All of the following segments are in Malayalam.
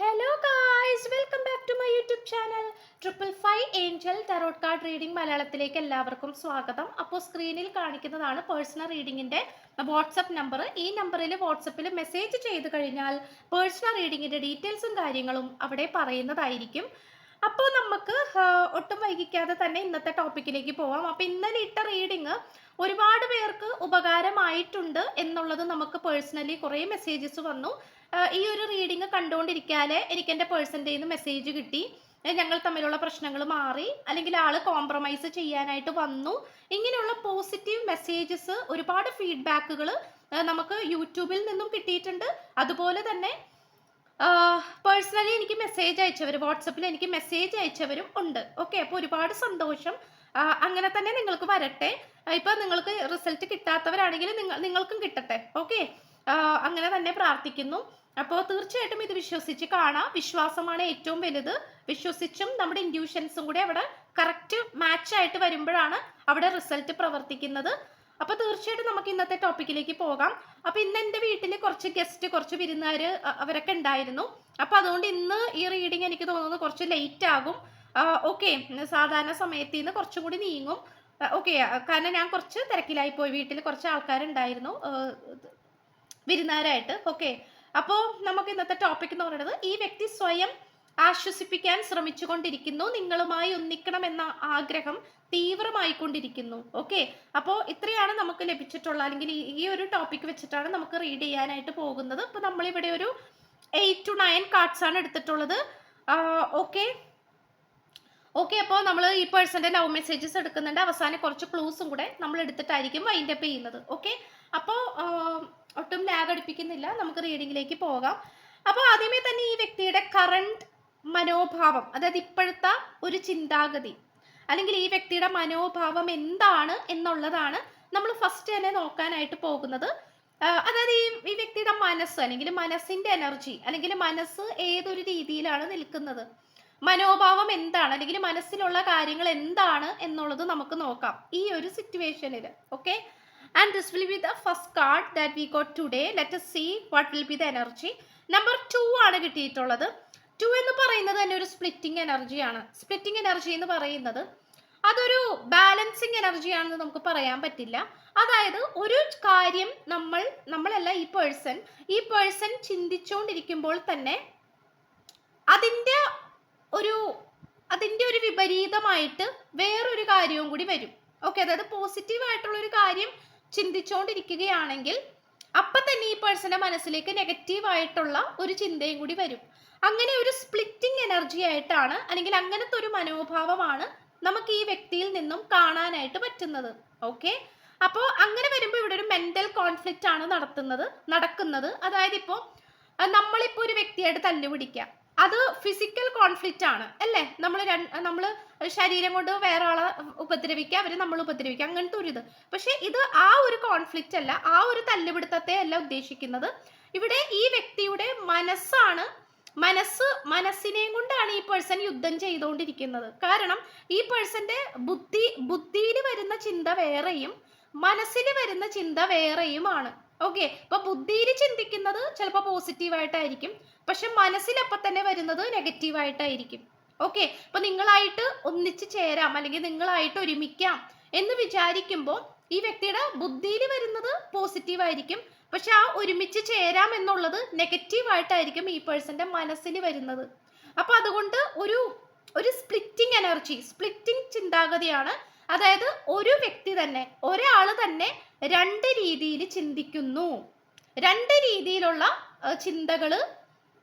Hello guys welcome back to my YouTube channel triple five angel tarot card reading മലയാളത്തിലേക്ക് എല്ലാവർക്കും സ്വാഗതം. അപ്പോൾ സ്ക്രീനിൽ കാണിക്കുന്നതാണ് പേഴ്സണൽ റീഡിങ്ങിന്റെ വാട്സപ്പ് നമ്പർ ഈ നമ്പറിൽ വാട്സപ്പിൽ മെസ്സേജ് ചെയ്ത് കഴിഞ്ഞാൽ പേഴ്സണൽ റീഡിങ്ങിന്റെ ഡീറ്റെയിൽസും കാര്യങ്ങളും അവിടെ പറയുന്നതായിരിക്കും. അപ്പോൾ നമുക്ക് ഒട്ടും വൈകിക്കാതെ തന്നെ ഇന്നത്തെ ടോപ്പിക്കിലേക്ക് പോവാം. അപ്പോൾ ഇന്നലെ ഇട്ട റീഡിങ് ഒരുപാട് പേർക്ക് ഉപകാരമായിട്ടുണ്ട് എന്നുള്ളത് നമുക്ക് പേഴ്സണലി കുറേ മെസ്സേജസ് വന്നു. ഈ ഒരു റീഡിങ് കണ്ടുകൊണ്ടിരിക്കാതെ എനിക്ക് എന്റെ പേഴ്സന്റെ നിന്ന് മെസ്സേജ് കിട്ടി. ഞങ്ങൾ തമ്മിലുള്ള പ്രശ്നങ്ങൾ മാറി. അല്ലെങ്കിൽ ആൾ കോംപ്രമൈസ് ചെയ്യാനായിട്ട് വന്നു. ഇങ്ങനെയുള്ള പോസിറ്റീവ് മെസ്സേജസ് ഒരുപാട് ഫീഡ്ബാക്കുകൾ നമുക്ക് യൂട്യൂബിൽ നിന്നും കിട്ടിയിട്ടുണ്ട്. അതുപോലെ തന്നെ പേഴ്സണലി എനിക്ക് മെസ്സേജ് അയച്ചവർ വാട്സപ്പിൽ എനിക്ക് മെസ്സേജ് അയച്ചവരും ഉണ്ട്. ഓക്കെ അപ്പോൾ ഒരുപാട് സന്തോഷം. അങ്ങനെ തന്നെ നിങ്ങൾക്ക് വരട്ടെ. ഇപ്പം നിങ്ങൾക്ക് റിസൾട്ട് കിട്ടാത്തവരാണെങ്കിൽ നിങ്ങൾ നിങ്ങൾക്കും കിട്ടട്ടെ. ഓക്കെ അങ്ങനെ തന്നെ പ്രാർത്ഥിക്കുന്നു. അപ്പോൾ തീർച്ചയായിട്ടും ഇത് വിശ്വസിച്ച് കാണാം. വിശ്വാസമാണ് ഏറ്റവും വലുത്. വിശ്വസിച്ചും നമ്മുടെ ഇൻഡ്യൂഷൻസും കൂടി അവിടെ കറക്റ്റ് മാച്ച് ആയിട്ട് വരുമ്പോഴാണ് അവിടെ റിസൾട്ട് പ്രവർത്തിക്കുന്നത്. അപ്പൊ തീർച്ചയായിട്ടും നമുക്ക് ഇന്നത്തെ ടോപ്പിക്കിലേക്ക് പോകാം. അപ്പൊ ഇന്ന് എന്റെ വീട്ടിൽ കുറച്ച് ഗസ്റ്റ് കുറച്ച് വിരുന്നുകാര് അവരൊക്കെ ഉണ്ടായിരുന്നു. അപ്പൊ അതുകൊണ്ട് ഇന്ന് ഈ റീഡിങ് എനിക്ക് തോന്നുന്നു കുറച്ച് ലേറ്റ് ആകും. ഓക്കെ സാധാരണ സമയത്ത് നിന്ന് കുറച്ചും കൂടി നീങ്ങും. ഓക്കെ കാരണം ഞാൻ കുറച്ച് തിരക്കിലായി പോയി. വീട്ടിൽ കുറച്ച് ആൾക്കാരുണ്ടായിരുന്നു. ആ, വിരുന്നുകാരായിട്ട് ഓക്കെ അപ്പോൾ നമുക്ക് ഇന്നത്തെ ടോപ്പിക് എന്ന് പറയുന്നത് ഈ വ്യക്തി സ്വയം ആശ്വസിപ്പിക്കാൻ ശ്രമിച്ചുകൊണ്ടിരിക്കുന്നു. നിങ്ങളുമായി ഒന്നിക്കണം എന്ന ആഗ്രഹം തീവ്രമായിക്കൊണ്ടിരിക്കുന്നു. ഓക്കെ അപ്പോൾ ഇത്രയാണ് നമുക്ക് ലഭിച്ചിട്ടുള്ള അല്ലെങ്കിൽ ഈ- ഒരു ടോപ്പിക് വെച്ചിട്ടാണ് നമുക്ക് റീഡ് ചെയ്യാനായിട്ട് പോകുന്നത്. അപ്പോൾ നമ്മളിവിടെ ഒരു എയ്റ്റ് ടു നയൻ കാർഡ്സ് ആണ് എടുത്തിട്ടുള്ളത്. ഓക്കെ ഓക്കെ അപ്പോൾ നമ്മൾ ഈ പേഴ്സന്റെ ലവ് മെസ്സേജസ് എടുക്കുന്നുണ്ട്. അവസാനം കുറച്ച് ക്ലൂസും കൂടെ നമ്മൾ എടുത്തിട്ടായിരിക്കും വൈൻഡപ്പ് ചെയ്യുന്നത്. ഓക്കെ അപ്പോൾ ഒട്ടും ലാഗ് അടിപ്പിക്കുന്നില്ല. നമുക്ക് റീഡിങ്ങിലേക്ക് പോകാം. അപ്പോൾ ആദ്യമേ തന്നെ ഈ വ്യക്തിയുടെ കറണ്ട് മനോഭാവം അതായത് ഇപ്പോഴത്തെ ഒരു ചിന്താഗതി അല്ലെങ്കിൽ ഈ വ്യക്തിയുടെ മനോഭാവം എന്താണ് എന്നുള്ളതാണ് നമ്മൾ ഫസ്റ്റ് തന്നെ നോക്കാനായിട്ട് പോകുന്നത്. അതായത് ഈ ഈ വ്യക്തിയുടെ മനസ്സ് അല്ലെങ്കിൽ മനസ്സിന്റെ എനർജി അല്ലെങ്കിൽ മനസ്സ് ഏതൊരു രീതിയിലാണ് നിൽക്കുന്നത്? മനോഭാവം എന്താണ് അല്ലെങ്കിൽ മനസ്സിലുള്ള കാര്യങ്ങൾ എന്താണ് എന്നുള്ളത് നമുക്ക് നോക്കാം. ഈ ഒരു സിറ്റുവേഷനിൽ okay and this will be the first card that we got today let see what will be the energy number two ആണ് കിട്ടിയിട്ടുള്ളത്. ടു എന്ന് പറയുന്നത് തന്നെ ഒരു സ്പ്ലിറ്റിംഗ് എനർജിയാണ് സ്പ്ലിറ്റിംഗ് എനർജി എന്ന് പറയുന്നത് അതൊരു ബാലൻസിങ് എനർജിയാണെന്ന് നമുക്ക് പറയാൻ പറ്റില്ല. അതായത് ഒരു കാര്യം നമ്മൾ നമ്മളല്ല ഈ പേഴ്സൺ ഈ പേഴ്സൺ ചിന്തിച്ചുകൊണ്ടിരിക്കുമ്പോൾ തന്നെ അതിന്റെ ഒരു അതിന്റെ ഒരു വിപരീതമായിട്ട് വേറൊരു കാര്യവും കൂടി വരും. ഓക്കെ അതായത് പോസിറ്റീവ് ഒരു കാര്യം ചിന്തിച്ചുകൊണ്ടിരിക്കുകയാണെങ്കിൽ അപ്പം തന്നെ ഈ പേഴ്സന്റെ മനസ്സിലേക്ക് നെഗറ്റീവ് ആയിട്ടുള്ള ഒരു ചിന്തയും കൂടി വരും. അങ്ങനെ ഒരു സ്പ്ലിറ്റിംഗ് എനർജി ആയിട്ടാണ് അല്ലെങ്കിൽ അങ്ങനത്തെ ഒരു മനോഭാവമാണ് നമുക്ക് ഈ വ്യക്തിയിൽ നിന്നും കാണാനായിട്ട് പറ്റുന്നത്. ഓക്കെ അപ്പോൾ അങ്ങനെ വരുമ്പോൾ ഇവിടെ ഒരു മെന്റൽ കോൺഫ്ലിക്റ്റ് ആണ് നടത്തുന്നത് നടക്കുന്നത്. അതായത് ഇപ്പോൾ നമ്മളിപ്പോൾ ഒരു വ്യക്തിയായിട്ട് തല്ലുപിടിക്കാം. അത് ഫിസിക്കൽ കോൺഫ്ലിക്റ്റ് ആണ് അല്ലേ? നമ്മൾ നമ്മൾ ശരീരം കൊണ്ട് വേറെ ആളെ ഉപദ്രവിക്കുക അവർ നമ്മൾ ഉപദ്രവിക്കുക അങ്ങനത്തെ ഒരു ഇത്. പക്ഷെ ഇത് ആ ഒരു കോൺഫ്ലിക്റ്റ് അല്ല ആ ഒരു തല്ലുപിടുത്തത്തെ അല്ല ഉദ്ദേശിക്കുന്നത്. ഇവിടെ ഈ വ്യക്തിയുടെ മനസ്സാണ് മനസ്സ് മനസ്സിനെയും കൊണ്ടാണ് ഈ പേഴ്സൺ യുദ്ധം ചെയ്തുകൊണ്ടിരിക്കുന്നത്. കാരണം ഈ പേഴ്സന്റെ ബുദ്ധി ബുദ്ധിയിൽ വരുന്ന ചിന്ത വേറെയും മനസ്സിന് വരുന്ന ചിന്ത വേറെയുമാണ്. ഓക്കെ അപ്പൊ ബുദ്ധിയിൽ ചിന്തിക്കുന്നത് ചിലപ്പോൾ പോസിറ്റീവായിട്ടായിരിക്കും പക്ഷെ മനസ്സിലപ്പം തന്നെ വരുന്നത് നെഗറ്റീവായിട്ടായിരിക്കും ഓക്കെ അപ്പൊ നിങ്ങളായിട്ട് ഒന്നിച്ചു ചേരാം അല്ലെങ്കിൽ നിങ്ങളായിട്ട് ഒരുമിക്കാം എന്ന് വിചാരിക്കുമ്പോൾ ഈ വ്യക്തിയുടെ ബുദ്ധിയിൽ വരുന്നത് പോസിറ്റീവ് ആയിരിക്കും. പക്ഷെ ആ ഒരുമിച്ച് ചേരാം എന്നുള്ളത് നെഗറ്റീവ് ആയിട്ടായിരിക്കും ഈ പേഴ്സന്റെ മനസ്സിൽ വരുന്നത്. അപ്പൊ അതുകൊണ്ട് ഒരു ഒരു സ്പ്ലിറ്റിംഗ് എനർജി സ്പ്ലിറ്റിംഗ് ചിന്താഗതിയാണ് അതായത് ഒരു വ്യക്തി തന്നെ ഒരാൾ തന്നെ രണ്ട് രീതിയിൽ ചിന്തിക്കുന്നു. രണ്ട് രീതിയിലുള്ള ചിന്തകൾ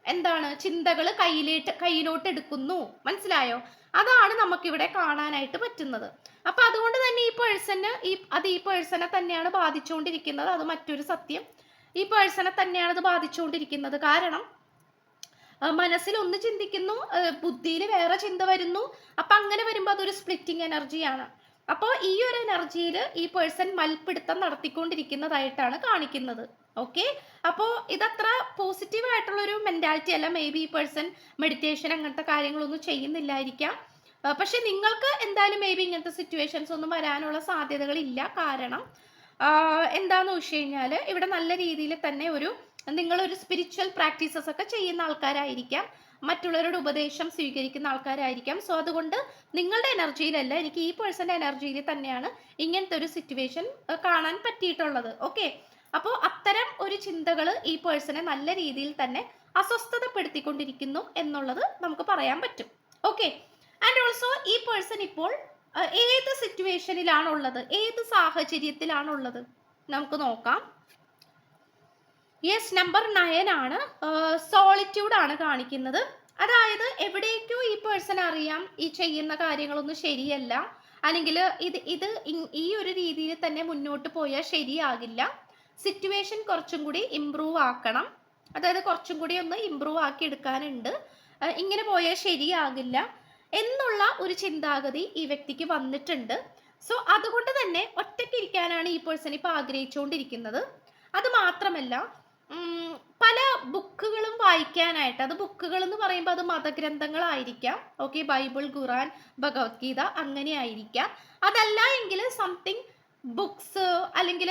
എന്താണ്? ചിന്തകൾ കയ്യിലേട്ട് കയ്യിലോട്ട് എടുക്കുന്നു മനസ്സിലായോ? അതാണ് നമുക്കിവിടെ കാണാനായിട്ട് പറ്റുന്നത്. അപ്പൊ അതുകൊണ്ട് തന്നെ ഈ പേഴ്സന് ഈ അത് ഈ പേഴ്സണെ തന്നെയാണ് ബാധിച്ചുകൊണ്ടിരിക്കുന്നത്. അത് മറ്റൊരു സത്യം. ഈ പേഴ്സണെ തന്നെയാണ് അത് ബാധിച്ചുകൊണ്ടിരിക്കുന്നത്. കാരണം മനസ്സിൽ ഒന്ന് ചിന്തിക്കുന്നു ബുദ്ധിയിൽ വേറെ ചിന്ത വരുന്നു. അപ്പൊ അങ്ങനെ വരുമ്പോൾ അതൊരു സ്പ്ലിറ്റിംഗ് എനർജിയാണ് അപ്പോൾ ഈ ഒരു എനർജിയിൽ ഈ പേഴ്സൺ മൽപ്പിടുത്തം നടത്തിക്കൊണ്ടിരിക്കുന്നതായിട്ടാണ് കാണിക്കുന്നത്. ഓക്കെ? അപ്പോൾ ഇതത്ര പോസിറ്റീവ് ആയിട്ടുള്ള ഒരു മെന്റാലിറ്റി അല്ല മേ ബി ഈ പേഴ്സൺ മെഡിറ്റേഷൻ അങ്ങനത്തെ കാര്യങ്ങളൊന്നും ചെയ്യുന്നില്ലായിരിക്കാം. പക്ഷെ നിങ്ങൾക്ക് എന്തായാലും മേ ബി ഇങ്ങനത്തെ സിറ്റുവേഷൻസ് ഒന്നും വരാനുള്ള സാധ്യതകളില്ല. കാരണം എന്താന്ന് വെച്ച് കഴിഞ്ഞാൽ ഇവിടെ നല്ല രീതിയിൽ തന്നെ ഒരു നിങ്ങളൊരു സ്പിരിച്വൽ പ്രാക്ടീസസ് ഒക്കെ ചെയ്യുന്ന ആൾക്കാരായിരിക്കാം. മറ്റുള്ളവരുടെ ഉപദേശം സ്വീകരിക്കുന്ന ആൾക്കാരായിരിക്കാം. സോ അതുകൊണ്ട് നിങ്ങളുടെ എനർജിയിലല്ല എനിക്ക് ഈ പേഴ്സന്റെ എനർജിയിൽ തന്നെയാണ് ഇങ്ങനത്തെ ഒരു സിറ്റുവേഷൻ കാണാൻ പറ്റിയിട്ടുള്ളത്. ഓക്കെ അപ്പോൾ അത്തരം ഒരു ചിന്തകൾ ഈ പേഴ്സണെ നല്ല രീതിയിൽ തന്നെ അസ്വസ്ഥതപ്പെടുത്തിക്കൊണ്ടിരിക്കുന്നു എന്നുള്ളത് നമുക്ക് പറയാൻ പറ്റും. ഓക്കെ ആൻഡ് ഓൾസോ ഈ പേഴ്സൺ ഇപ്പോൾ ഏത് സിറ്റുവേഷനിലാണുള്ളത് ഏത് സാഹചര്യത്തിലാണുള്ളത്? നമുക്ക് നോക്കാം. യെസ് നമ്പർ നയൻ ആണ്. സോളിറ്റ്യൂഡ് ആണ് കാണിക്കുന്നത്. അതായത് എവിടേക്കോ ഈ പേഴ്സൺ അറിയാം ഈ ചെയ്യുന്ന കാര്യങ്ങളൊന്നും ശരിയല്ല. അല്ലെങ്കിൽ ഇത് ഇത് ഈ ഒരു രീതിയിൽ തന്നെ മുന്നോട്ട് പോയാൽ ശരിയാകില്ല. സിറ്റുവേഷൻ കുറച്ചും കൂടി ഇമ്പ്രൂവ് ആക്കണം. അതായത് കുറച്ചും കൂടി ഒന്ന് ഇമ്പ്രൂവ് ആക്കി എടുക്കാനുണ്ട്. ഇങ്ങനെ പോയാൽ ശരിയാകില്ല എന്നുള്ള ഒരു ചിന്താഗതി ഈ വ്യക്തിക്ക് വന്നിട്ടുണ്ട്. സോ അതുകൊണ്ട് തന്നെ ഒറ്റയ്ക്കിരിക്കാനാണ് ഈ പേഴ്സൺ ഇപ്പോൾ ആഗ്രഹിച്ചുകൊണ്ടിരിക്കുന്നത്. അത് മാത്രമല്ല പല ബുക്കുകളും വായിക്കാനായിട്ട് അത് ബുക്കുകൾ എന്ന് പറയുമ്പോൾ അത് മതഗ്രന്ഥങ്ങളായിരിക്കാം. ഓക്കെ ബൈബിൾ ഖുറാൻ ഭഗവത്ഗീത അങ്ങനെ ആയിരിക്കാം അതല്ല എങ്കിൽ സംതിങ് ബുക്സ് അല്ലെങ്കിൽ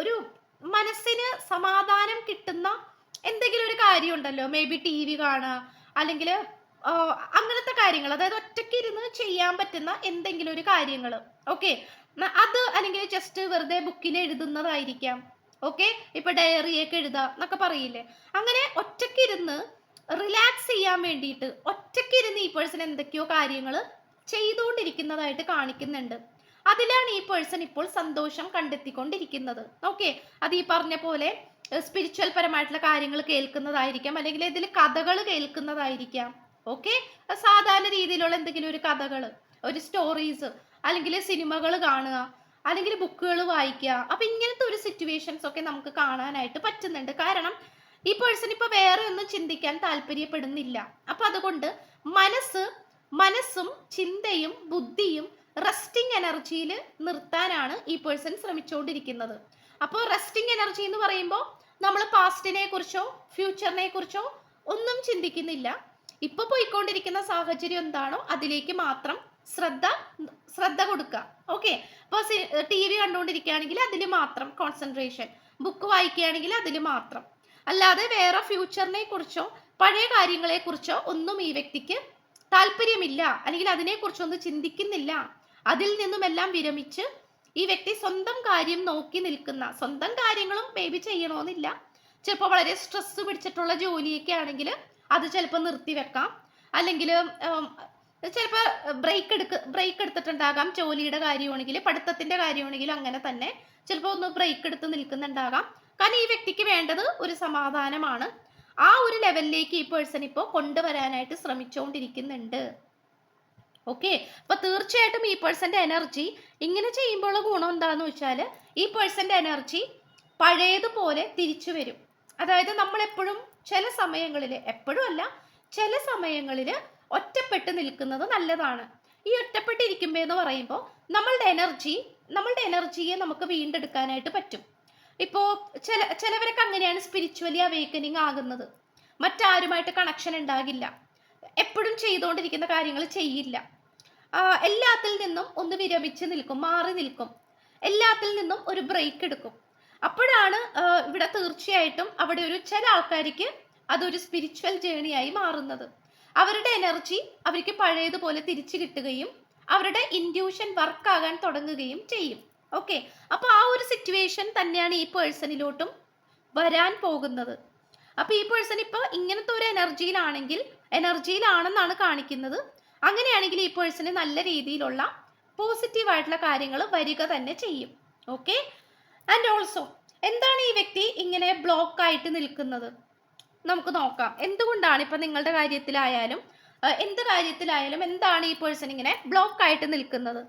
ഒരു മനസ്സിന് സമാധാനം കിട്ടുന്ന എന്തെങ്കിലും ഒരു കാര്യം ഉണ്ടല്ലോ മേ ബി ടി വി കാണുക അല്ലെങ്കിൽ അങ്ങനത്തെ കാര്യങ്ങൾ. അതായത് ഒറ്റയ്ക്ക് ഇരുന്ന് ചെയ്യാൻ പറ്റുന്ന എന്തെങ്കിലും ഒരു കാര്യങ്ങൾ. ഓക്കെ അത് അല്ലെങ്കിൽ ജസ്റ്റ് വെറുതെ ബുക്കിൽ എഴുതുന്നതായിരിക്കാം. ഓക്കെ? ഇപ്പൊ ഡയറിയൊക്കെ എഴുതാം എന്നൊക്കെ പറയില്ലേ? അങ്ങനെ ഒറ്റക്കിരുന്ന് റിലാക്സ് ചെയ്യാൻ വേണ്ടിയിട്ട് ഒറ്റക്കിരുന്ന് ഈ പേഴ്സൺ എന്തൊക്കെയോ കാര്യങ്ങൾ ചെയ്തുകൊണ്ടിരിക്കുന്നതായിട്ട് കാണിക്കുന്നുണ്ട്. അതിലാണ് ഈ പേഴ്സൺ ഇപ്പോൾ സന്തോഷം കണ്ടെത്തിക്കൊണ്ടിരിക്കുന്നത്. ഓക്കെ? അത് ഈ പറഞ്ഞ പോലെ സ്പിരിച്വൽ പരമായിട്ടുള്ള കാര്യങ്ങൾ കേൾക്കുന്നതായിരിക്കാം അല്ലെങ്കിൽ ഇതിൽ കഥകൾ കേൾക്കുന്നതായിരിക്കാം. ഓക്കെ? സാധാരണ രീതിയിലുള്ള എന്തെങ്കിലും ഒരു കഥകൾ ഒരു സ്റ്റോറീസ് അല്ലെങ്കിൽ സിനിമകൾ കാണുക അല്ലെങ്കിൽ ബുക്കുകൾ വായിക്കുക. അപ്പൊ ഇങ്ങനത്തെ ഒരു സിറ്റുവേഷൻസ് ഒക്കെ നമുക്ക് കാണാനായിട്ട് പറ്റുന്നുണ്ട്. കാരണം ഈ പേഴ്സൺ ഇപ്പൊ വേറെ ഒന്നും ചിന്തിക്കാൻ താല്പര്യപ്പെടുന്നില്ല. അപ്പൊ അതുകൊണ്ട് മനസ്സ് മനസ്സും ചിന്തയും ബുദ്ധിയും റെസ്റ്റിംഗ് എനർജിയിൽ നിർത്താനാണ് ഈ പേഴ്സൺ ശ്രമിച്ചുകൊണ്ടിരിക്കുന്നത്. അപ്പോൾ റെസ്റ്റിംഗ് എനർജി എന്ന് പറയുമ്പോൾ നമ്മൾ പാസ്റ്റിനെ കുറിച്ചോ ഫ്യൂച്ചറിനെ കുറിച്ചോ ഒന്നും ചിന്തിക്കുന്നില്ല. ഇപ്പൊ പോയിക്കൊണ്ടിരിക്കുന്ന സാഹചര്യം എന്താണോ അതിലേക്ക് മാത്രം ശ്രദ്ധ ശ്രദ്ധ കൊടുക്കുക. ഓക്കെ അപ്പോൾ ടി വി കണ്ടുകൊണ്ടിരിക്കുകയാണെങ്കിൽ അതിൽ മാത്രം കോൺസെൻട്രേഷൻ ബുക്ക് വായിക്കുകയാണെങ്കിൽ അതിൽ മാത്രം. അല്ലാതെ വേറെ ഫ്യൂച്ചറിനെ കുറിച്ചോ പഴയ കാര്യങ്ങളെ കുറിച്ചോ ഒന്നും ഈ വ്യക്തിക്ക് താല്പര്യമില്ല. അല്ലെങ്കിൽ അതിനെക്കുറിച്ചൊന്നും ചിന്തിക്കുന്നില്ല. അതിൽ നിന്നുമെല്ലാം വിരമിച്ച് ഈ വ്യക്തി സ്വന്തം കാര്യം നോക്കി നിൽക്കുന്ന സ്വന്തം കാര്യങ്ങളും ബേബി ചെയ്യണമെന്നില്ല ചിലപ്പോൾ വളരെ സ്ട്രെസ് പിടിച്ചിട്ടുള്ള ജോലിയൊക്കെ ആണെങ്കിൽ അത് ചിലപ്പോൾ നിർത്തിവെക്കാം. അല്ലെങ്കിൽ ചിലപ്പോൾ ബ്രേക്ക് എടുക്ക ബ്രേക്ക് എടുത്തിട്ടുണ്ടാകാം. ജോലിയുടെ കാര്യമാണെങ്കിൽ പഠിത്തത്തിന്റെ കാര്യമാണെങ്കിലും അങ്ങനെ തന്നെ ചിലപ്പോൾ ഒന്ന് ബ്രേക്ക് എടുത്ത് നിൽക്കുന്നുണ്ടാകാം. കാരണം ഈ വ്യക്തിക്ക് വേണ്ടത് ഒരു സമാധാനമാണ്. ആ ഒരു ലെവലിലേക്ക് ഈ പേഴ്സൺ ഇപ്പോൾ കൊണ്ടുവരാനായിട്ട് ശ്രമിച്ചുകൊണ്ടിരിക്കുന്നുണ്ട് ഓക്കെ അപ്പൊ തീർച്ചയായിട്ടും ഈ പേഴ്സന്റെ എനർജി ഇങ്ങനെ ചെയ്യുമ്പോൾ ഗുണം എന്താന്ന് വെച്ചാൽ ഈ പേഴ്സന്റെ എനർജി പഴയതുപോലെ തിരിച്ചു വരും. അതായത് നമ്മൾ എപ്പോഴും ചില സമയങ്ങളിൽ എപ്പോഴും അല്ല ചില സമയങ്ങളിൽ ഒറ്റപ്പെട്ട് നിൽക്കുന്നത് നല്ലതാണ്. ഈ ഒറ്റപ്പെട്ടിരിക്കുമ്പോൾ എന്ന് പറയുമ്പോൾ നമ്മളുടെ എനർജി നമ്മളുടെ എനർജിയെ നമുക്ക് വീണ്ടെടുക്കാനായിട്ട് പറ്റും. ഇപ്പോൾ ചില ചിലവരൊക്കെ അങ്ങനെയാണ് സ്പിരിച്വലി അവേക്കനിങ് ആകുന്നത്. മറ്റാരുമായിട്ട് കണക്ഷൻ ഉണ്ടാകില്ല. എപ്പോഴും ചെയ്തുകൊണ്ടിരിക്കുന്ന കാര്യങ്ങൾ ചെയ്യില്ല. എല്ലാത്തിൽ നിന്നും ഒന്ന് വിരമിച്ച് നിൽക്കും മാറി നിൽക്കും. എല്ലാത്തിൽ നിന്നും ഒരു ബ്രേക്ക് എടുക്കും. അപ്പോഴാണ് ഇവിടെ തീർച്ചയായിട്ടും അവിടെ ഒരു ചില ആൾക്കാർക്ക് അതൊരു സ്പിരിച്വൽ ജേണിയായി മാറുന്നത്. അവരുടെ എനർജി അവർക്ക് പഴയതുപോലെ തിരിച്ചു കിട്ടുകയും അവരുടെ ഇൻഡ്യൂഷൻ വർക്ക് ആകാൻ തുടങ്ങുകയും ചെയ്യും. ഓക്കെ? അപ്പോൾ ആ ഒരു സിറ്റുവേഷൻ തന്നെയാണ് ഈ പേഴ്സണിലോട്ടും വരാൻ പോകുന്നത്. അപ്പോൾ ഈ പേഴ്സൺ ഇപ്പോൾ ഇങ്ങനത്തെ ഒരു എനർജിയിലാണെങ്കിൽ എനർജിയിലാണെന്നാണ് കാണിക്കുന്നത്. അങ്ങനെയാണെങ്കിൽ ഈ പേഴ്സണ് നല്ല രീതിയിലുള്ള പോസിറ്റീവ് ആയിട്ടുള്ള കാര്യങ്ങൾ വരിക തന്നെ ചെയ്യും. ഓക്കെ? ആൻഡ് ഓൾസോ എന്താണ് ഈ വ്യക്തി ഇങ്ങനെ ബ്ലോക്ക് ആയിട്ട് നിൽക്കുന്നത്? നമുക്ക് നോക്കാം. എന്തുകൊണ്ടാണ് ഇപ്പൊ നിങ്ങളുടെ കാര്യത്തിലായാലും എന്ത് കാര്യത്തിലായാലും എന്താണ് ഈ പേഴ്സൺ ഇങ്ങനെ ബ്ലോക്ക് ആയിട്ട് നിൽക്കുന്നത്?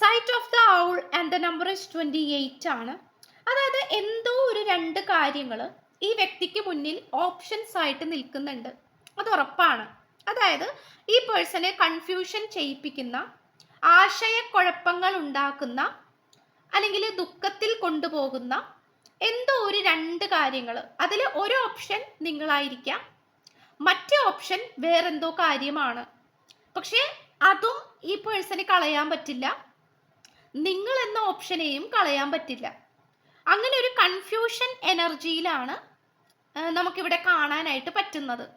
Sight of the owl and the number is twenty eight ആണ്. അതായത് എന്തോ ഒരു രണ്ട് കാര്യങ്ങൾ ഈ വ്യക്തിക്ക് മുന്നിൽ ഓപ്ഷൻസ് ആയിട്ട് നിൽക്കുന്നുണ്ട്. അത് ഉറപ്പാണ്. അതായത് ഈ പേഴ്സണെ കൺഫ്യൂഷൻ ചെയ്യിപ്പിക്കുന്ന ആശയക്കുഴപ്പങ്ങൾ ഉണ്ടാക്കുന്ന അല്ലെങ്കിൽ ദുഃഖത്തിൽ കൊണ്ടുപോകുന്ന എന്തോ ഒരു രണ്ട് കാര്യങ്ങൾ അതിൽ ഒരു ഓപ്ഷൻ നിങ്ങളായിരിക്കാം. മറ്റേ ഓപ്ഷൻ വേറെന്തോ കാര്യമാണ്. പക്ഷേ അതും ഈ പേഴ്സണ് കളയാൻ പറ്റില്ല. നിങ്ങൾ എന്ന ഓപ്ഷനെയും കളയാൻ പറ്റില്ല. അങ്ങനെ ഒരു കൺഫ്യൂഷൻ എനർജിയിലാണ് നമുക്കിവിടെ കാണാനായിട്ട് പറ്റുന്നത്.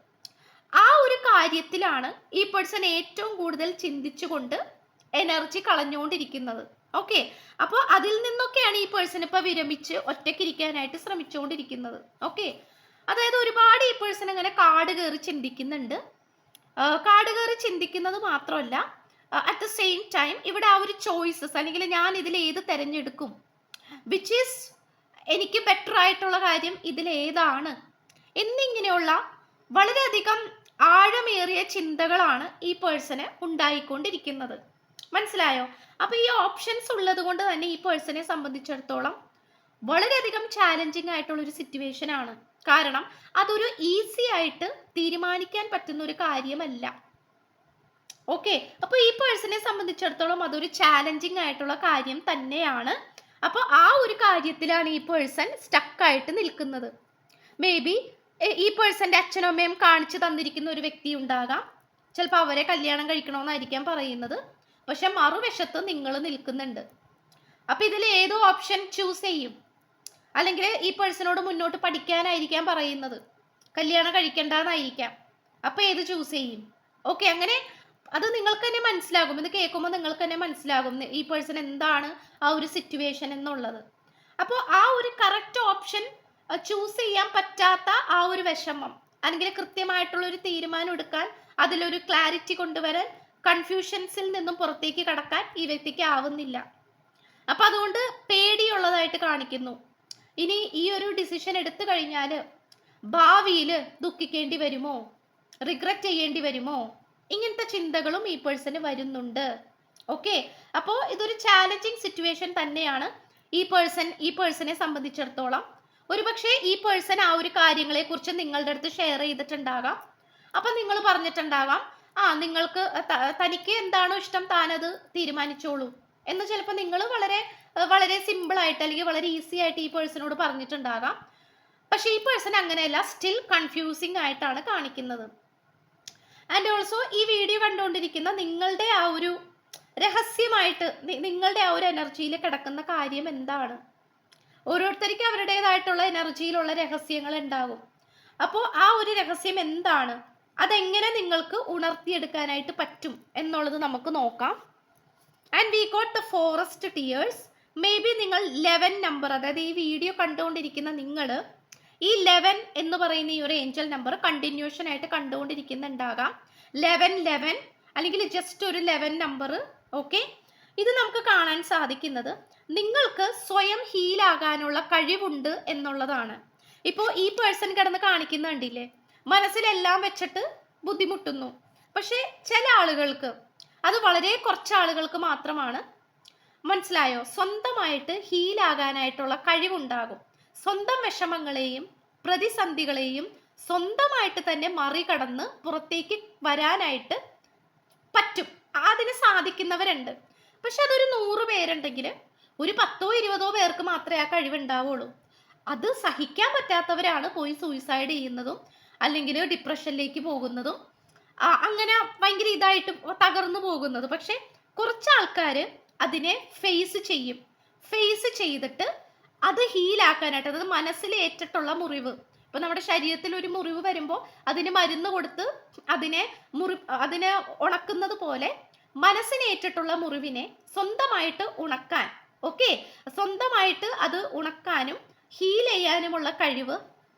ആ ഒരു കാര്യത്തിലാണ് ഈ പേഴ്സൺ ഏറ്റവും കൂടുതൽ ചിന്തിച്ചുകൊണ്ട് എനർജി കളഞ്ഞുകൊണ്ടിരിക്കുന്നത്. ഓക്കെ അപ്പോൾ അതിൽ നിന്നൊക്കെയാണ് ഈ പേഴ്സൺ ഇപ്പോൾ വിരമിച്ച് ഒറ്റയ്ക്കിരിക്കാനായിട്ട് ശ്രമിച്ചുകൊണ്ടിരിക്കുന്നത് ഓക്കെ അതായത് ഒരുപാട് ഈ പേഴ്സൺ അങ്ങനെ കാട് കയറി ചിന്തിക്കുന്നുണ്ട്. കാട് കയറി ചിന്തിക്കുന്നത് മാത്രമല്ല അറ്റ് ദ സെയിം ടൈം ഇവിടെ ആ ഒരു ചോയ്സസ് അല്ലെങ്കിൽ ഞാൻ ഇതിൽ ഏത് തിരഞ്ഞെടുക്കും? വിച്ച് ഈസ് എനിക്ക് ബെറ്റർ ആയിട്ടുള്ള കാര്യം ഇതിൽ ഏതാണ്? എന്നിങ്ങനെയുള്ള വളരെയധികം ആഴമേറിയ ചിന്തകളാണ് ഈ പേഴ്സണ് ഉണ്ടായിക്കൊണ്ടിരിക്കുന്നത്. മനസ്സിലായോ? അപ്പൊ ഈ ഓപ്ഷൻസ് ഉള്ളത് കൊണ്ട് തന്നെ ഈ പേഴ്സണെ സംബന്ധിച്ചിടത്തോളം വളരെയധികം ചാലഞ്ചിങ് ആയിട്ടുള്ള ഒരു സിറ്റുവേഷൻ ആണ്. കാരണം അതൊരു ഈസി ആയിട്ട് തീരുമാനിക്കാൻ പറ്റുന്ന ഒരു കാര്യമല്ല. ഓക്കെ അപ്പൊ ഈ പേഴ്സണെ സംബന്ധിച്ചിടത്തോളം അതൊരു ചാലഞ്ചിങ് ആയിട്ടുള്ള കാര്യം തന്നെയാണ്. അപ്പോൾ ആ ഒരു കാര്യത്തിലാണ് ഈ പേഴ്സൺ സ്റ്റക്കായിട്ട് നിൽക്കുന്നത്. മേ ബി ഈ പേഴ്സന്റെ അച്ഛനും അമ്മയും കാണിച്ചു തന്നിരിക്കുന്ന ഒരു വ്യക്തി ഉണ്ടാകാം. ചിലപ്പോൾ അവരെ കല്യാണം കഴിക്കണമെന്നായിരിക്കാം പറയുന്നത്. പക്ഷെ മറുവശത്ത് നിങ്ങൾ നിൽക്കുന്നുണ്ട്. അപ്പൊ ഇതിൽ ഏതോ ഓപ്ഷൻ ചൂസ് ചെയ്യും. അല്ലെങ്കിൽ ഈ പേഴ്സണോട് മുന്നോട്ട് പഠിക്കാനായിരിക്കാം പറയുന്നത്. കല്യാണം കഴിക്കണ്ടെന്നായിരിക്കാം. അപ്പൊ ഏത് ചൂസ് ചെയ്യും? ഓക്കെ അങ്ങനെ അത് നിങ്ങൾക്ക് തന്നെ മനസ്സിലാകും. ഇത് കേൾക്കുമ്പോൾ നിങ്ങൾക്ക് തന്നെ മനസ്സിലാകും ഈ പേഴ്സൺ എന്താണ് ആ ഒരു സിറ്റുവേഷൻ എന്നുള്ളത്. അപ്പോൾ ആ ഒരു കറക്റ്റ് ഓപ്ഷൻ ചൂസ് ചെയ്യാൻ പറ്റാത്ത ആ ഒരു വിഷമം അല്ലെങ്കിൽ കൃത്യമായിട്ടുള്ള ഒരു തീരുമാനം എടുക്കാൻ അതിലൊരു ക്ലാരിറ്റി കൊണ്ടുവരാൻ കൺഫ്യൂഷൻസിൽ നിന്നും പുറത്തേക്ക് കടക്കാൻ ഈ വ്യക്തിക്ക് ആവുന്നില്ല. അപ്പൊ അതുകൊണ്ട് പേടിയുള്ളതായിട്ട് കാണിക്കുന്നു. ഇനി ഈ ഒരു ഡിസിഷൻ എടുത്തു കഴിഞ്ഞാൽ ഭാവിയിൽ ദുഃഖിക്കേണ്ടി വരുമോ? റിഗ്രറ്റ് ചെയ്യേണ്ടി വരുമോ? ഇങ്ങനത്തെ ചിന്തകളും ഈ പേഴ്സന് വരുന്നുണ്ട്. ഓക്കെ അപ്പോൾ ഇതൊരു ചാലഞ്ചിങ് സിറ്റുവേഷൻ തന്നെയാണ് ഈ പേഴ്സൺ ഈ പേഴ്സണെ സംബന്ധിച്ചിടത്തോളം. ഒരുപക്ഷെ ഈ പേഴ്സൺ ആ ഒരു കാര്യങ്ങളെ കുറിച്ച് നിങ്ങളുടെ അടുത്ത് ഷെയർ ചെയ്തിട്ടുണ്ടാകാം. അപ്പൊ നിങ്ങൾ പറഞ്ഞിട്ടുണ്ടാകാം ആ നിങ്ങൾക്ക് തനിക്ക് എന്താണോ ഇഷ്ടം താനത് തീരുമാനിച്ചോളൂ. എന്ന് ചിലപ്പോൾ നിങ്ങൾ വളരെ വളരെ സിമ്പിൾ ആയിട്ട് അല്ലെങ്കിൽ വളരെ ഈസി ആയിട്ട് ഈ പേഴ്സണോട് പറഞ്ഞിട്ടുണ്ടാകാം. പക്ഷെ ഈ പേഴ്സൺ അങ്ങനെയല്ല സ്റ്റിൽ കൺഫ്യൂസിങ് ആയിട്ടാണ് കാണിക്കുന്നത്. ആൻഡ് ഓൾസോ ഈ വീഡിയോ കണ്ടുകൊണ്ടിരിക്കുന്ന നിങ്ങളുടെ ആ ഒരു രഹസ്യമായിട്ട് നിങ്ങളുടെ ആ ഒരു എനർജിയിൽ കിടക്കുന്ന കാര്യം എന്താണ്? ഓരോരുത്തർക്ക് അവരുടേതായിട്ടുള്ള എനർജിയിലുള്ള രഹസ്യങ്ങൾ ഉണ്ടാകും അപ്പോൾ ആ ഒരു രഹസ്യം എന്താണ്? അതെങ്ങനെ നിങ്ങൾക്ക് ഉണർത്തിയെടുക്കാനായിട്ട് പറ്റും എന്നുള്ളത് നമുക്ക് നോക്കാം. And we got the forest tears maybe നിങ്ങൾ ലെവൻ നമ്പർ അതായത് ഈ വീഡിയോ കണ്ടുകൊണ്ടിരിക്കുന്ന നിങ്ങൾ ഈ ലെവൻ എന്ന് പറയുന്ന ഈ ഒരു ഏഞ്ചൽ നമ്പർ കണ്ടിന്യൂഷൻ ആയിട്ട് കണ്ടുകൊണ്ടിരിക്കുന്നുണ്ടാകാം. ലെവൻ ലെവൻ അല്ലെങ്കിൽ ജസ്റ്റ് ഒരു ലെവൻ നമ്പർ ഓക്കെ ഇത് നമുക്ക് കാണാൻ സാധിക്കുന്നത് നിങ്ങൾക്ക് സ്വയം ഹീലാകാനുള്ള കഴിവുണ്ട് എന്നുള്ളതാണ്. ഇപ്പോൾ ഈ പേഴ്സൺ കിടന്ന് കാണിക്കുന്ന കണ്ടില്ലേ? മനസ്സിലെല്ലാം വെച്ചിട്ട് ബുദ്ധിമുട്ടുന്നു. പക്ഷേ ചില ആളുകൾക്ക് അത് വളരെ കുറച്ച് ആളുകൾക്ക് മാത്രമാണ് മനസ്സിലായോ? സ്വന്തമായിട്ട് ഹീലാകാനായിട്ടുള്ള കഴിവുണ്ടാകും. സ്വന്തം വിഷമങ്ങളെയും പ്രതിസന്ധികളെയും സ്വന്തമായിട്ട് തന്നെ മറികടന്ന് പുറത്തേക്ക് വരാനായിട്ട് പറ്റും. അതിന് സാധിക്കുന്നവരുണ്ട്. പക്ഷെ അതൊരു നൂറ് പേരുണ്ടെങ്കിൽ ഒരു പത്തോ ഇരുപതോ പേർക്ക് മാത്രമേ ആ കഴിവുണ്ടാവുള്ളൂ. അത് സഹിക്കാൻ പറ്റാത്തവരാണ് പോയി സൂയിസൈഡ് ചെയ്യുന്നതും അല്ലെങ്കിൽ ഡിപ്രഷനിലേക്ക് പോകുന്നതും അങ്ങനെ ഭയങ്കര ഇതായിട്ട് തകർന്നു പോകുന്നത്. പക്ഷെ കുറച്ച് ആൾക്കാർ അതിനെ ഫേസ് ചെയ്യും. ഫേസ് ചെയ്തിട്ട് അത് ഹീലാക്കാനായിട്ട് അതായത് മനസ്സിൽ ഏറ്റിട്ടുള്ള മുറിവ്. ഇപ്പൊ നമ്മുടെ ശരീരത്തിൽ ഒരു മുറിവ് വരുമ്പോൾ അതിന് മരുന്ന് കൊടുത്ത് അതിനെ മുറി അതിനെ ഉണക്കുന്നത് പോലെ മനസ്സിനേറ്റിട്ടുള്ള മുറിവിനെ സ്വന്തമായിട്ട് ഉണക്കാൻ ഓക്കെ സ്വന്തമായിട്ട് അത് ഉണക്കാനും ഹീൽ ചെയ്യാനുമുള്ള കഴിവ്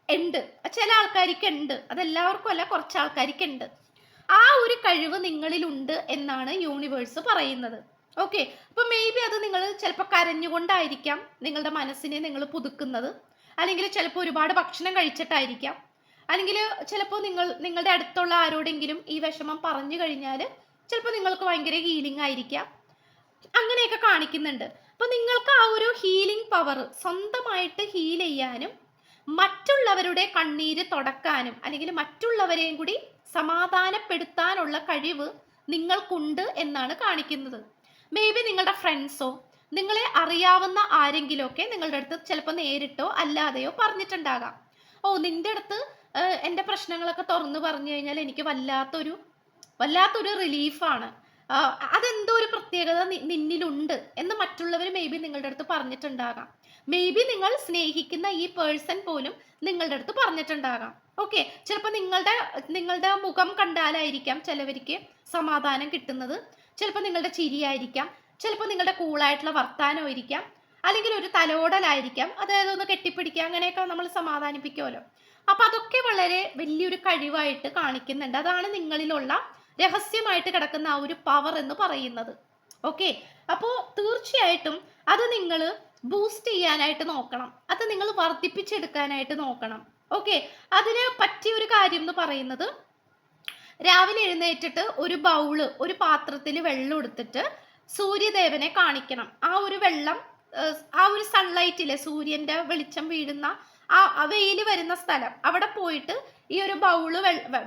ഉണ്ട്. ചില ആൾക്കാർക്ക് ഉണ്ട്. അതെല്ലാവർക്കും അല്ല കുറച്ച് ആൾക്കാർക്ക് ഉണ്ട്. ആ ഒരു കഴിവ് നിങ്ങളിലുണ്ട് എന്നാണ് യൂണിവേഴ്സ് പറയുന്നത്. ഓക്കെ അപ്പൊ മേ ബി അത് നിങ്ങൾ ചിലപ്പോൾ കരഞ്ഞുകൊണ്ടായിരിക്കാം. നിങ്ങളുടെ മനസ്സിനെ നിങ്ങൾ പുതുക്കുന്നത്. അല്ലെങ്കിൽ ചിലപ്പോൾ ഒരുപാട് ഭക്ഷണം കഴിച്ചിട്ടായിരിക്കാം. അല്ലെങ്കിൽ ചിലപ്പോൾ നിങ്ങൾ നിങ്ങളുടെ അടുത്തുള്ള ആരോടെങ്കിലും ഈ വിഷമം പറഞ്ഞു കഴിഞ്ഞാൽ ചിലപ്പോൾ നിങ്ങൾക്ക് ഭയങ്കര ഹീലിംഗ് ആയിരിക്കാം. അങ്ങനെയൊക്കെ കാണിക്കുന്നുണ്ട്. അപ്പൊ നിങ്ങൾക്ക് ആ ഒരു ഹീലിംഗ് പവർ സ്വന്തമായിട്ട് ഹീൽ ചെയ്യാനും മറ്റുള്ളവരുടെ കണ്ണീര് തുടക്കാനും അല്ലെങ്കിൽ മറ്റുള്ളവരെയും കൂടി സമാധാനപ്പെടുത്താനുള്ള കഴിവ് നിങ്ങൾക്കുണ്ട് എന്നാണ് കാണിക്കുന്നത്. മേ ബി നിങ്ങളുടെ ഫ്രണ്ട്സോ നിങ്ങളെ അറിയാവുന്ന ആരെങ്കിലുമൊക്കെ നിങ്ങളുടെ അടുത്ത് ചിലപ്പോൾ നേരിട്ടോ അല്ലാതെയോ പറഞ്ഞിട്ടുണ്ടാകാം. ഓ നിന്റെ അടുത്ത് എന്റെ പ്രശ്നങ്ങളൊക്കെ തുറന്നു പറഞ്ഞു കഴിഞ്ഞാൽ എനിക്ക് വല്ലാത്തൊരു വല്ലാത്തൊരു റിലീഫാണ് അതെന്തോ ഒരു പ്രത്യേകത നിന്നിലുണ്ട് എന്ന് മറ്റുള്ളവർ മേ ബി നിങ്ങളുടെ അടുത്ത് പറഞ്ഞിട്ടുണ്ടാകാം. മേ ബി നിങ്ങൾ സ്നേഹിക്കുന്ന ഈ പേഴ്സൺ പോലും നിങ്ങളുടെ അടുത്ത് പറഞ്ഞിട്ടുണ്ടാകാം. ഓക്കെ ചിലപ്പോൾ നിങ്ങളുടെ നിങ്ങളുടെ മുഖം കണ്ടാലായിരിക്കാം ചിലവർക്ക് സമാധാനം കിട്ടുന്നത്. ചിലപ്പോൾ നിങ്ങളുടെ ചിരിയായിരിക്കാം. ചിലപ്പോൾ നിങ്ങളുടെ കൂളായിട്ടുള്ള വർത്താനമായിരിക്കാം അല്ലെങ്കിൽ ഒരു തലോടലായിരിക്കാം. അതായത് ഒന്ന് കെട്ടിപ്പിടിക്കുക അങ്ങനെയൊക്കെ നമ്മൾ സമാധാനിപ്പിക്കുമല്ലോ. അപ്പൊ അതൊക്കെ വളരെ വലിയൊരു കഴിവായിട്ട് കാണിക്കുന്നുണ്ട്. അതാണ് നിങ്ങളിലുള്ള രഹസ്യമായിട്ട് കിടക്കുന്ന ആ ഒരു പവർ എന്ന് പറയുന്നത്. ഓക്കെ അപ്പോൾ തീർച്ചയായിട്ടും അത് നിങ്ങൾ ബൂസ്റ്റ് ചെയ്യാനായിട്ട് നോക്കണം. അത് നിങ്ങൾ വർദ്ധിപ്പിച്ചെടുക്കാനായിട്ട് നോക്കണം. ഓക്കെ അതിന് പറ്റിയ ഒരു കാര്യം എന്ന് പറയുന്നത് രാവിലെ എഴുന്നേറ്റിട്ട് ഒരു ബൗൾ ഒരു പാത്രത്തിൽ വെള്ളം എടുത്തിട്ട് സൂര്യദേവനെ കാണിക്കണം. ആ ഒരു വെള്ളം ആ ഒരു സൺലൈറ്റിലെ സൂര്യന്റെ വെളിച്ചം വീഴുന്ന ആ വെയിൽ വരുന്ന സ്ഥലം അവിടെ പോയിട്ട് ഈ ഒരു ബൗൾ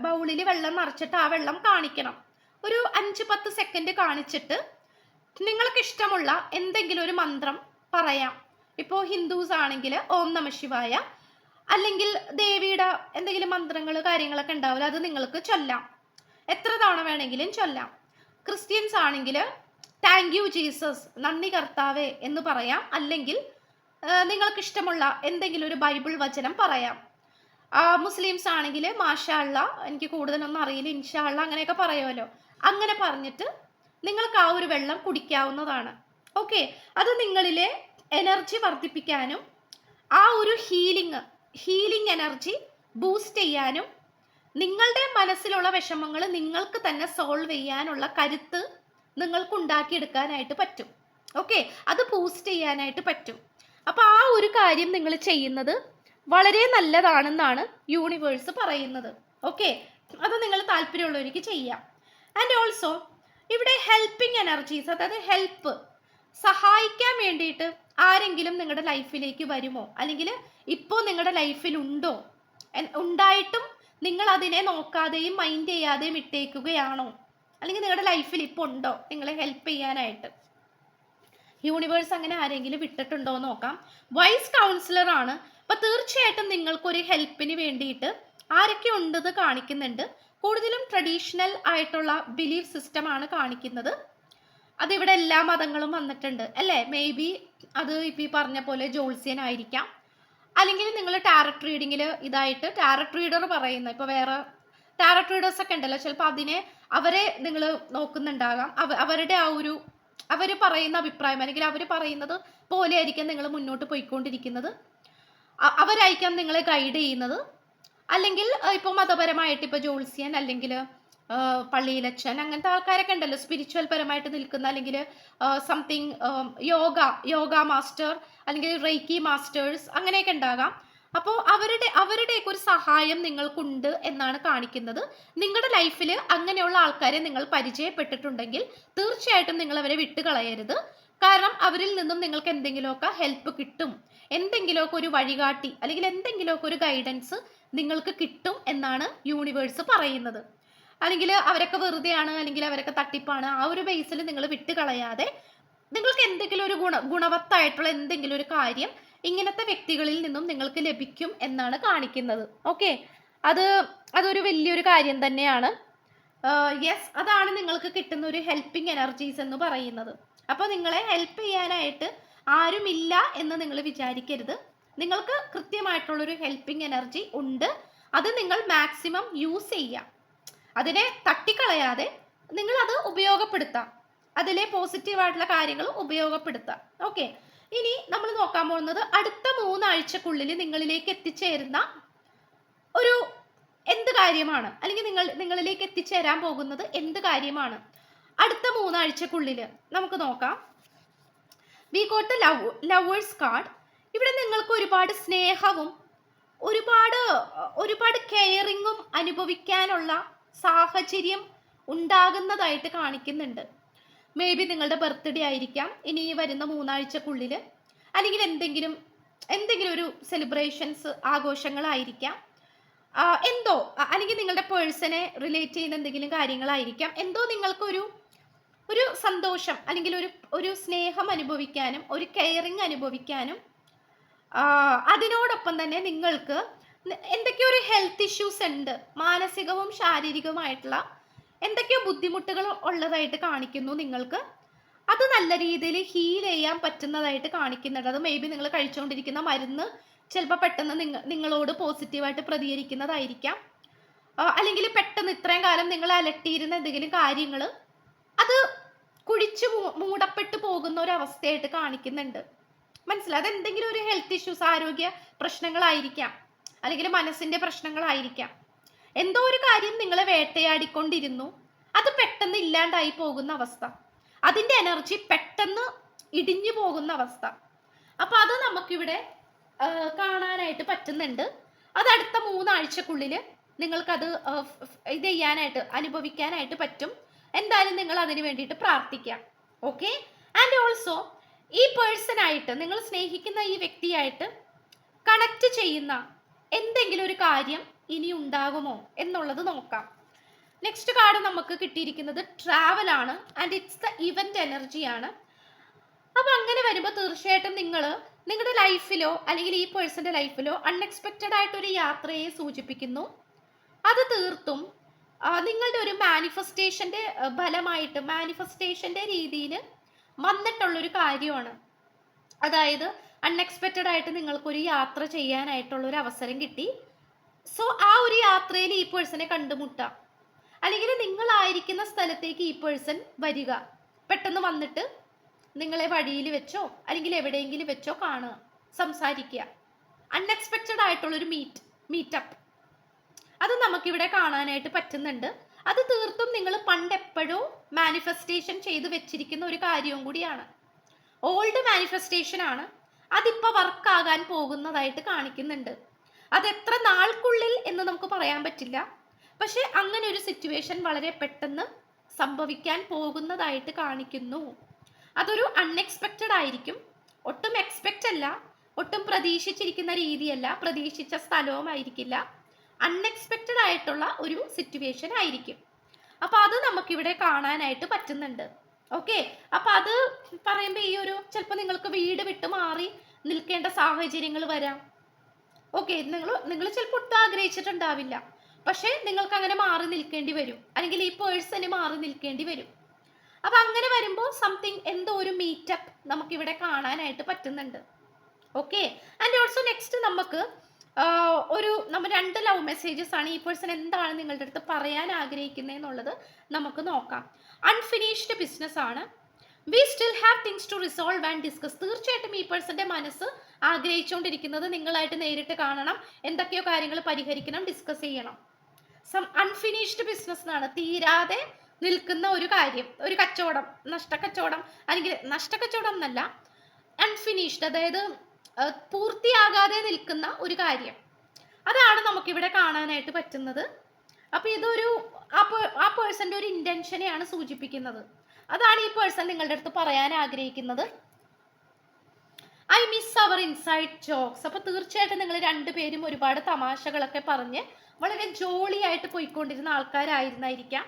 ബൗളിൽ വെള്ളം നിറച്ചിട്ട് ആ വെള്ളം കാണിക്കണം. ഒരു അഞ്ച് പത്ത് സെക്കൻഡ് കാണിച്ചിട്ട് നിങ്ങൾക്ക് ഇഷ്ടമുള്ള എന്തെങ്കിലും ഒരു മന്ത്രം പറയാം. ഇപ്പോൾ ഹിന്ദുസ് ആണെങ്കിൽ ഓം നമ ശിവായ അല്ലെങ്കിൽ ദേവിയുടെ എന്തെങ്കിലും മന്ത്രങ്ങൾ കാര്യങ്ങളൊക്കെ ഉണ്ടാവില്ല അത് നിങ്ങൾക്ക് ചൊല്ലാം. എത്ര തവണ വേണമെങ്കിലും ചൊല്ലാം. ക്രിസ്ത്യൻസ് ആണെങ്കിൽ താങ്ക് യു ജീസസ് നന്ദി കർത്താവേ എന്ന് പറയാം. അല്ലെങ്കിൽ നിങ്ങൾക്ക് ഇഷ്ടമുള്ള എന്തെങ്കിലും ഒരു ബൈബിൾ വചനം പറയാം. മുസ്ലിംസ് ആണെങ്കിൽ മാഷാള്ള എനിക്ക് കൂടുതലൊന്നും അറിയില്ല ഇൻഷാള്ള അങ്ങനെയൊക്കെ പറയുമല്ലോ. അങ്ങനെ പറഞ്ഞിട്ട് നിങ്ങൾക്ക് ആ ഒരു വെള്ളം കുടിക്കാവുന്നതാണ്. ഓക്കെ അത് നിങ്ങളിലെ എനർജി വർദ്ധിപ്പിക്കാനും ആ ഒരു ഹീലിംഗ് ഹീലിംഗ് എനർജി ബൂസ്റ്റ് ചെയ്യാനും നിങ്ങളുടെ മനസ്സിലുള്ള വിഷമങ്ങൾ നിങ്ങൾക്ക് തന്നെ സോൾവ് ചെയ്യാനുള്ള കരുത്ത് നിങ്ങൾക്ക് ഉണ്ടാക്കിയെടുക്കാനായിട്ട് പറ്റും. ഓക്കെ അത് ബൂസ്റ്റ് ചെയ്യാനായിട്ട് പറ്റും. അപ്പോൾ ആ ഒരു കാര്യം നിങ്ങൾ ചെയ്യുന്നത് വളരെ നല്ലതാണെന്നാണ് യൂണിവേഴ്സ് പറയുന്നത്. ഓക്കെ അത് നിങ്ങൾ താല്പര്യമുള്ളവർക്ക് ചെയ്യാം. ആൻഡ് ഓൾസോ ഇവിടെ ഹെൽപ്പിംഗ് എനർജീസ് അതായത് ഹെൽപ്പ് സഹായിക്കാൻ വേണ്ടിയിട്ട് ആരെങ്കിലും നിങ്ങളുടെ ലൈഫിലേക്ക് വരുമോ? അല്ലെങ്കിൽ ഇപ്പോൾ നിങ്ങളുടെ ലൈഫിൽ ഉണ്ടോ ഉണ്ടായിട്ടും നിങ്ങൾ അതിനെ നോക്കാതെയും മൈൻഡ് ചെയ്യാതെയും ഇട്ടേക്കുകയാണോ? അല്ലെങ്കിൽ നിങ്ങളുടെ ലൈഫിൽ ഇപ്പോൾ ഉണ്ടോ? നിങ്ങളെ ഹെൽപ്പ് ചെയ്യാനായിട്ട്. യൂണിവേഴ്സ് അങ്ങനെ ആരെങ്കിലും വിട്ടിട്ടുണ്ടോ എന്ന് നോക്കാം. വൈസ് കൗൺസിലർ ആണ്. അപ്പൊ തീർച്ചയായിട്ടും നിങ്ങൾക്കൊരു ഹെൽപ്പിന് വേണ്ടിയിട്ട് ആരൊക്കെ ഉണ്ടെന്ന് കാണിക്കുന്നുണ്ട്. കൂടുതലും ട്രഡീഷണൽ ആയിട്ടുള്ള ബിലീഫ് സിസ്റ്റം ആണ് കാണിക്കുന്നത്. അതിവിടെ എല്ലാ മതങ്ങളും വന്നിട്ടുണ്ട് അല്ലേ? മേ ബി അത് ഇപ്പം ഈ പറഞ്ഞ പോലെ ജോൾസ്യനായിരിക്കാം അല്ലെങ്കിൽ നിങ്ങൾ ടാരറ്റ് റീഡിങ്ങിൽ ഇതായിട്ട് ടാരറ്റ് റീഡർ പറയുന്ന ഇപ്പോൾ വേറെ ടാരറ്റ് റീഡേഴ്സ് ഒക്കെ ഉണ്ടല്ലോ ചിലപ്പോൾ അതിനെ അവരെ നിങ്ങൾ നോക്കുന്നുണ്ടാകാം. അവ അവരുടെ ആ ഒരു അവർ പറയുന്ന അഭിപ്രായം അല്ലെങ്കിൽ അവർ പറയുന്നത് പോലെ ആയിരിക്കാം നിങ്ങൾ മുന്നോട്ട് പോയിക്കൊണ്ടിരിക്കുന്നത്. അവരായിരിക്കാം നിങ്ങളെ ഗൈഡ് ചെയ്യുന്നത്. അല്ലെങ്കിൽ ഇപ്പോൾ മതപരമായിട്ട് ഇപ്പോൾ ജോൾസിയൻ അല്ലെങ്കിൽ പള്ളിയിലച്ഛൻ അങ്ങനത്തെ ആൾക്കാരൊക്കെ ഉണ്ടല്ലോ. സ്പിരിച്വൽ പരമായിട്ട് നിൽക്കുന്ന അല്ലെങ്കിൽ സംതിങ് യോഗ യോഗ മാസ്റ്റർ അല്ലെങ്കിൽ റേക്കി മാസ്റ്റേഴ്സ് അങ്ങനെയൊക്കെ ഉണ്ടാകാം. അപ്പോൾ അവരുടെ അവരുടെയൊക്കെ ഒരു സഹായം നിങ്ങൾക്കുണ്ട് എന്നാണ് കാണിക്കുന്നത്. നിങ്ങളുടെ ലൈഫിൽ അങ്ങനെയുള്ള ആൾക്കാരെ നിങ്ങൾ പരിചയപ്പെട്ടിട്ടുണ്ടെങ്കിൽ തീർച്ചയായിട്ടും നിങ്ങൾ അവരെ വിട്ടുകളയരുത്. കാരണം അവരിൽ നിന്നും നിങ്ങൾക്ക് എന്തെങ്കിലുമൊക്കെ ഹെൽപ്പ് കിട്ടും. എന്തെങ്കിലുമൊക്കെ ഒരു വഴികാട്ടി അല്ലെങ്കിൽ എന്തെങ്കിലുമൊക്കെ ഒരു ഗൈഡൻസ് നിങ്ങൾക്ക് കിട്ടും എന്നാണ് യൂണിവേഴ്സ് പറയുന്നത്. അല്ലെങ്കിൽ അവരൊക്കെ വെറുതെയാണ് അല്ലെങ്കിൽ അവരൊക്കെ തട്ടിപ്പാണ്. ആ ഒരു ബേസിൽ നിങ്ങൾ വിട്ട് കളയാതെ നിങ്ങൾക്ക് എന്തെങ്കിലും ഒരു ഗുണ ഗുണവത്തായിട്ടുള്ള എന്തെങ്കിലും ഒരു കാര്യം ഇങ്ങനത്തെ വ്യക്തികളിൽ നിന്നും നിങ്ങൾക്ക് ലഭിക്കും എന്നാണ് കാണിക്കുന്നത്. ഓക്കെ അത് അതൊരു വലിയൊരു കാര്യം തന്നെയാണ്. യെസ് അതാണ് നിങ്ങൾക്ക് കിട്ടുന്ന ഒരു ഹെൽപ്പിംഗ് എനർജീസ് എന്ന് പറയുന്നത്. അപ്പോൾ നിങ്ങളെ ഹെൽപ്പ് ചെയ്യാനായിട്ട് ആരുമില്ല എന്ന് നിങ്ങൾ വിചാരിക്കരുത്. നിങ്ങൾക്ക് കൃത്യമായിട്ടുള്ളൊരു ഹെൽപ്പിംഗ് എനർജി ഉണ്ട്. അത് നിങ്ങൾ മാക്സിമം യൂസ് ചെയ്യാം. അതിനെ തട്ടിക്കളയാതെ നിങ്ങൾ അത് ഉപയോഗപ്പെടുത്താം. അതിലെ പോസിറ്റീവായിട്ടുള്ള കാര്യങ്ങൾ ഉപയോഗപ്പെടുത്താം. ഓക്കെ ഇനി നമ്മൾ നോക്കാൻ പോകുന്നത് അടുത്ത മൂന്നാഴ്ചക്കുള്ളിൽ നിങ്ങളിലേക്ക് എത്തിച്ചേരുന്ന ഒരു എന്ത് കാര്യമാണ്? അല്ലെങ്കിൽ നിങ്ങൾ നിങ്ങളിലേക്ക് എത്തിച്ചേരാൻ പോകുന്നത് എന്ത് കാര്യമാണ്? അടുത്ത മൂന്നാഴ്ചക്കുള്ളിൽ നമുക്ക് നോക്കാം. We got love lovers card ഇവിടെ നിങ്ങൾക്ക് ഒരുപാട് സ്നേഹവും ഒരുപാട് ഒരുപാട് കെയറിങ്ങും അനുഭവിക്കാനുള്ള സാഹചര്യം ഉണ്ടാകുന്നതായിട്ട് കാണിക്കുന്നുണ്ട്. മേ ബി നിങ്ങളുടെ ബർത്ത്ഡേ ആയിരിക്കാം. ഇനി വരുന്ന മൂന്നാഴ്ചക്കുള്ളിൽ അല്ലെങ്കിൽ എന്തെങ്കിലും എന്തെങ്കിലും ഒരു സെലിബ്രേഷൻസ് ആഘോഷങ്ങളായിരിക്കാം. എന്തോ അല്ലെങ്കിൽ നിങ്ങളുടെ പേഴ്സണെ റിലേറ്റ് ചെയ്യുന്ന എന്തെങ്കിലും കാര്യങ്ങളായിരിക്കാം. എന്തോ നിങ്ങൾക്കൊരു ഒരു സന്തോഷം അല്ലെങ്കിൽ ഒരു ഒരു സ്നേഹം അനുഭവിക്കാനും ഒരു കെയറിങ് അനുഭവിക്കാനും അതിനോടൊപ്പം തന്നെ നിങ്ങൾക്ക് എന്തൊക്കെയോ ഒരു ഹെൽത്ത് ഇഷ്യൂസ് ഉണ്ട്. മാനസികവും ശാരീരികവുമായിട്ടുള്ള എന്തൊക്കെയോ ബുദ്ധിമുട്ടുകൾ ഉള്ളതായിട്ട് കാണിക്കുന്നു നിങ്ങൾക്ക്. അത് നല്ല രീതിയിൽ ഹീൽ ചെയ്യാൻ പറ്റുന്നതായിട്ട് കാണിക്കുന്നുണ്ട്. അത് മേ ബി നിങ്ങൾ കഴിച്ചുകൊണ്ടിരിക്കുന്ന മരുന്ന് ചിലപ്പോൾ പെട്ടെന്ന് നിങ്ങ നിങ്ങളോട് പോസിറ്റീവായിട്ട് പ്രതികരിക്കുന്നതായിരിക്കാം. അല്ലെങ്കിൽ പെട്ടെന്ന് ഇത്രയും കാലം നിങ്ങൾ അലട്ടിയിരുന്ന എന്തെങ്കിലും കാര്യങ്ങൾ അത് കുഴിച്ചു മൂടപ്പെട്ട് പോകുന്ന ഒരു അവസ്ഥയായിട്ട് കാണിക്കുന്നുണ്ട്. മനസ്സിലായി? അത് എന്തെങ്കിലും ഒരു ഹെൽത്ത് ഇഷ്യൂസ് ആരോഗ്യ പ്രശ്നങ്ങളായിരിക്കാം. അല്ലെങ്കിൽ മനസ്സിന്റെ പ്രശ്നങ്ങളായിരിക്കാം. എന്തോ ഒരു കാര്യം നിങ്ങളെ വേട്ടയാടിക്കൊണ്ടിരുന്നു. അത് പെട്ടെന്ന് ഇല്ലാണ്ടായി പോകുന്ന അവസ്ഥ. അതിന്റെ എനർജി പെട്ടെന്ന് ഇടിഞ്ഞു പോകുന്ന അവസ്ഥ. അപ്പൊ അത് നമുക്കിവിടെ കാണാനായിട്ട് പറ്റുന്നുണ്ട്. അത് അടുത്ത മൂന്നാഴ്ചക്കുള്ളിൽ നിങ്ങൾക്കത് ഇത് ചെയ്യാനായിട്ട് അനുഭവിക്കാനായിട്ട് പറ്റും. എന്തായാലും നിങ്ങൾ അതിന് വേണ്ടിയിട്ട് പ്രാർത്ഥിക്കാം ഓക്കെ ആൻഡ് ഓൾസോ ഈ പേഴ്സണായിട്ട് നിങ്ങൾ സ്നേഹിക്കുന്ന ഈ വ്യക്തിയായിട്ട് കണക്ട് ചെയ്യുന്ന എന്തെങ്കിലും ഒരു കാര്യം ഇനി ഉണ്ടാകുമോ എന്നുള്ളത് നോക്കാം. നെക്സ്റ്റ് കാർഡ് നമുക്ക് കിട്ടിയിരിക്കുന്നത് ട്രാവൽ ആണ് ആൻഡ് ഇറ്റ്സ് ദ ഇവന്റ് എനർജിയാണ് അപ്പം അങ്ങനെ വരുമ്പോൾ തീർച്ചയായിട്ടും നിങ്ങൾ നിങ്ങളുടെ ലൈഫിലോ അല്ലെങ്കിൽ ഈ പേഴ്സന്റെ ലൈഫിലോ അൺഎക്സ്പെക്റ്റഡ് ആയിട്ടൊരു യാത്രയെ സൂചിപ്പിക്കുന്നു. അത് തീർത്തും നിങ്ങളുടെ ഒരു മാനിഫെസ്റ്റേഷന്റെ ഫലമായിട്ട് മാനിഫെസ്റ്റേഷന്റെ രീതിയിൽ വന്നിട്ടുള്ളൊരു കാര്യമാണ്. അതായത് അൺഎക്സ്പെക്റ്റഡ് ആയിട്ട് നിങ്ങൾക്കൊരു യാത്ര ചെയ്യാനായിട്ടുള്ള ഒരു അവസരം കിട്ടി. സോ ആ ഒരു യാത്രയിൽ ഈ പേഴ്സണെ കണ്ടുമുട്ടാം അല്ലെങ്കിൽ നിങ്ങളായിരിക്കുന്ന സ്ഥലത്തേക്ക് ഈ പേഴ്സൺ വരിക. പെട്ടെന്ന് വന്നിട്ട് നിങ്ങളെ വഴിയിൽ വെച്ചോ അല്ലെങ്കിൽ എവിടെയെങ്കിലും വെച്ചോ കാണുക സംസാരിക്കുക. അൺഎക്സ്പെക്റ്റഡ് ആയിട്ടുള്ളൊരു മീറ്റ് മീറ്റപ്പ് അത് നമുക്കിവിടെ കാണാനായിട്ട് പറ്റുന്നുണ്ട്. അത് തീർത്തും നിങ്ങൾ പണ്ട് എപ്പോഴോ മാനിഫെസ്റ്റേഷൻ ചെയ്ത് വെച്ചിരിക്കുന്ന ഒരു കാര്യവും കൂടിയാണ്. ഓൾഡ് മാനിഫെസ്റ്റേഷൻ ആണ്. അതിപ്പോ വർക്ക് ആകാൻ പോകുന്നതായിട്ട് കാണിക്കുന്നുണ്ട്. അത് എത്ര നാൾക്കുള്ളിൽ എന്ന് നമുക്ക് പറയാൻ പറ്റില്ല. പക്ഷെ അങ്ങനെ ഒരു സിറ്റുവേഷൻ വളരെ പെട്ടെന്ന് സംഭവിക്കാൻ പോകുന്നതായിട്ട് കാണിക്കുന്നു. അതൊരു അൺഎക്സ്പെക്റ്റഡ് ആയിരിക്കും. ഒട്ടും എക്സ്പെക്റ്റ് അല്ല. ഒട്ടും പ്രതീക്ഷിച്ചിരിക്കുന്ന രീതിയല്ല. പ്രതീക്ഷിച്ച സ്ഥലവും ആയിരിക്കില്ല. അൺഎക്സ്പെക്റ്റഡ് ആയിട്ടുള്ള ഒരു സിറ്റുവേഷൻ ആയിരിക്കും. അപ്പോൾ അത് നമുക്കിവിടെ കാണാനായിട്ട് പറ്റുന്നുണ്ട്. ഓക്കെ അപ്പൊ അത് പറയുമ്പോൾ ഈ ഒരു ചിലപ്പോൾ നിങ്ങൾക്ക് വീട് വിട്ട് മാറി നിൽക്കേണ്ട സാഹചര്യങ്ങൾ വരാം. ഓക്കെ നിങ്ങൾ നിങ്ങൾ ചിലപ്പോൾ ഒട്ടും ആഗ്രഹിച്ചിട്ടുണ്ടാവില്ല. പക്ഷേ നിങ്ങൾക്ക് അങ്ങനെ മാറി നിൽക്കേണ്ടി വരും. അല്ലെങ്കിൽ ഈ പേഴ്സന് മാറി നിൽക്കേണ്ടി വരും. അപ്പൊ അങ്ങനെ വരുമ്പോൾ സംതിങ് എന്തോ ഒരു മീറ്റപ്പ് നമുക്കിവിടെ കാണാനായിട്ട് പറ്റുന്നുണ്ട്. ഓക്കെ ആൻഡ് ഓൾസോ നെക്സ്റ്റ് നമുക്ക് ഒരു നമ്മൾ രണ്ട് ലവ് മെസ്സേജസ് ആണ് ഈ പേഴ്സൺ എന്താണ് നിങ്ങളുടെ അടുത്ത് പറയാൻ ആഗ്രഹിക്കുന്നത് എന്നുള്ളത് നമുക്ക് നോക്കാം. അൺഫിനിഷ്ഡ് ബിസിനസ് ആണ്. We still have things to resolve and discuss തീർച്ചയായിട്ടും ഈ പേഴ്സന്റെ മനസ്സ് ആഗ്രഹിച്ചുകൊണ്ടിരിക്കുന്നത് നിങ്ങളായിട്ട് നേരിട്ട് കാണണം എന്തൊക്കെയോ കാര്യങ്ങൾ പരിഹരിക്കണം ഡിസ്കസ് ചെയ്യണം. സം അൺഫിനിഷ്ഡ് ബിസിനസ് എന്നാണ് തീരാതെ നിൽക്കുന്ന ഒരു കാര്യം ഒരു കച്ചവടം നഷ്ടക്കച്ചവടം അല്ലെങ്കിൽ നഷ്ടക്കച്ചവടം എന്നല്ല അൺഫിനിഷ്ഡ് അതായത് പൂർത്തിയാകാതെ നിൽക്കുന്ന ഒരു കാര്യം. അതാണ് നമുക്കിവിടെ കാണാനായിട്ട് പറ്റുന്നത്. അപ്പൊ ഇതൊരു ആ പേഴ്സന്റെ ഒരു ഇന്റൻഷനെയാണ് സൂചിപ്പിക്കുന്നത്. അതാണ് ഈ പേഴ്സൺ നിങ്ങളുടെ അടുത്ത് പറയാൻ ആഗ്രഹിക്കുന്നത്. I miss our inside jokes. അപ്പൊ തീർച്ചയായിട്ടും നിങ്ങൾ രണ്ടുപേരും ഒരുപാട് തമാശകളൊക്കെ പറഞ്ഞ് വളരെ ജോളിയായിട്ട് പോയിക്കൊണ്ടിരുന്ന ആൾക്കാരായിരുന്നായിരിക്കാം.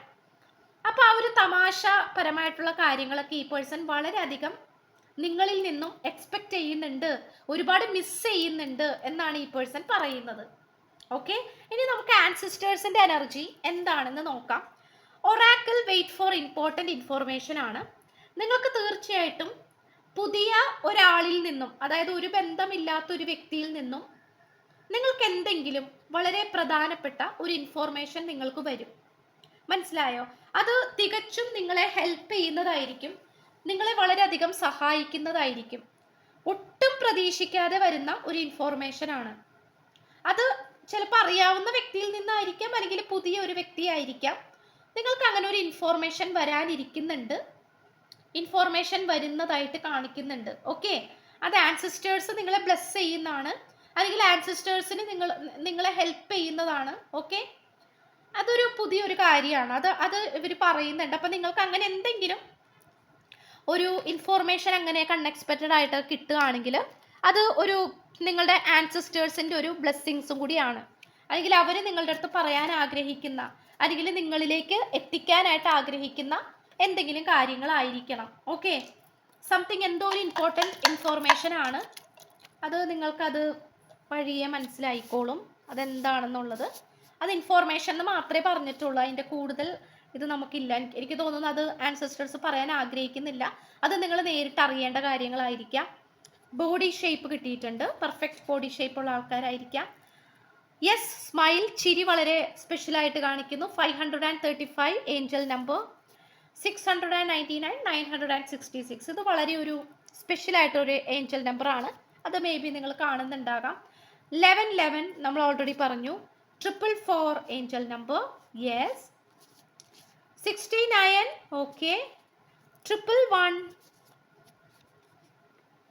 അപ്പൊ ആ ഒരു തമാശപരമായിട്ടുള്ള കാര്യങ്ങളൊക്കെ ഈ പേഴ്സൺ വളരെയധികം നിങ്ങളിൽ നിന്നും എക്സ്പെക്ട് ചെയ്യുന്നുണ്ട് ഒരുപാട് മിസ് ചെയ്യുന്നുണ്ട് എന്നാണ് ഈ പേഴ്സൺ പറയുന്നത്. ഓക്കെ ഇനി നമുക്ക് ആൻസിസ്റ്റേഴ്സിന്റെ എനർജി എന്താണെന്ന് നോക്കാം. Oracle wait for important information ആണ്. നിങ്ങൾക്ക് തീർച്ചയായിട്ടും പുതിയ ഒരാളിൽ നിന്നും അതായത് ഒരു ബന്ധമില്ലാത്ത ഒരു വ്യക്തിയിൽ നിന്നും നിങ്ങൾക്ക് എന്തെങ്കിലും വളരെ പ്രധാനപ്പെട്ട ഒരു ഇൻഫോർമേഷൻ നിങ്ങൾക്ക് വരും. മനസ്സിലായോ? അത് തികച്ചും നിങ്ങളെ ഹെൽപ്പ് ചെയ്യുന്നതായിരിക്കും. നിങ്ങളെ വളരെയധികം സഹായിക്കുന്നതായിരിക്കും. ഒട്ടും പ്രതീക്ഷിക്കാതെ വരുന്ന ഒരു ഇൻഫോർമേഷൻ ആണ്. അത് ചിലപ്പോൾ അറിയാവുന്ന വ്യക്തിയിൽ നിന്നായിരിക്കാം അല്ലെങ്കിൽ പുതിയ ഒരു വ്യക്തിയായിരിക്കാം. നിങ്ങൾക്ക് അങ്ങനെ ഒരു ഇൻഫോർമേഷൻ വരാനിരിക്കുന്നുണ്ട്. ഇൻഫോർമേഷൻ വരുന്നതായിട്ട് കാണിക്കുന്നുണ്ട്. ഓക്കെ അത് ആൻസിസ്റ്റേഴ്സ് നിങ്ങളെ ബ്ലെസ് ചെയ്യുന്നതാണ്. അല്ലെങ്കിൽ ആൻസിസ്റ്റേഴ്സിന് നിങ്ങൾ നിങ്ങളെ ഹെൽപ്പ് ചെയ്യുന്നതാണ്. ഓക്കെ അതൊരു പുതിയൊരു കാര്യമാണ്. അത് അത് ഇവർ പറയുന്നുണ്ട്. അപ്പം നിങ്ങൾക്ക് അങ്ങനെ എന്തെങ്കിലും ഒരു ഇൻഫോർമേഷൻ അങ്ങനെ അൺഎക്സ്പെക്റ്റഡ് ആയിട്ട് കിട്ടുകയാണെങ്കിൽ അത് ഒരു നിങ്ങളുടെ ആൻസിസ്റ്റേഴ്സിന്റെ ഒരു ബ്ലെസ്സിങ്സും കൂടിയാണ്. അല്ലെങ്കിൽ അവർ നിങ്ങളുടെ അടുത്ത് പറയാൻ ആഗ്രഹിക്കുന്ന അല്ലെങ്കിൽ നിങ്ങളിലേക്ക് എത്തിക്കാനായിട്ട് ആഗ്രഹിക്കുന്ന എന്തെങ്കിലും കാര്യങ്ങളായിരിക്കണം. ഓക്കെ സംതിങ് എന്തോ ഒരു ഇമ്പോർട്ടന്റ് ഇൻഫോർമേഷൻ ആണ്. അത് നിങ്ങൾക്കത് വഴിയെ മനസ്സിലായിക്കോളും. അതെന്താണെന്നുള്ളത്. അത് ഇൻഫോർമേഷൻ എന്ന് മാത്രമേ പറഞ്ഞിട്ടുള്ളൂ. അതിന്റെ കൂടുതൽ ഇത് നമുക്കില്ല. എനിക്ക് തോന്നുന്നു അത് ആൻസസ്റ്റേഴ്സ് പറയാൻ ആഗ്രഹിക്കുന്നില്ല. അത് നിങ്ങൾ നേരിട്ട് അറിയേണ്ട കാര്യങ്ങളായിരിക്കാം. ബോഡി ഷേപ്പ് കിട്ടിയിട്ടുണ്ട്. പെർഫെക്റ്റ് ബോഡി ഷേപ്പ് ഉള്ള ആൾക്കാരായിരിക്കാം. യെസ് സ്മൈൽ ചിരി വളരെ സ്പെഷ്യലായിട്ട് കാണിക്കുന്നു. Five hundred and thirty five angel number six hundred and ninety nine nine hundred and sixty six ഇത് വളരെ ഒരു സ്പെഷ്യലായിട്ടൊരു ഏഞ്ചൽ നമ്പറാണ് അത് മേ ബി നിങ്ങൾ കാണുന്നുണ്ടാകാം. ലെവൻ ലെവൻ നമ്മൾ ഓൾറെഡി പറഞ്ഞു. Triple four angel number yes sixty nine okay triple one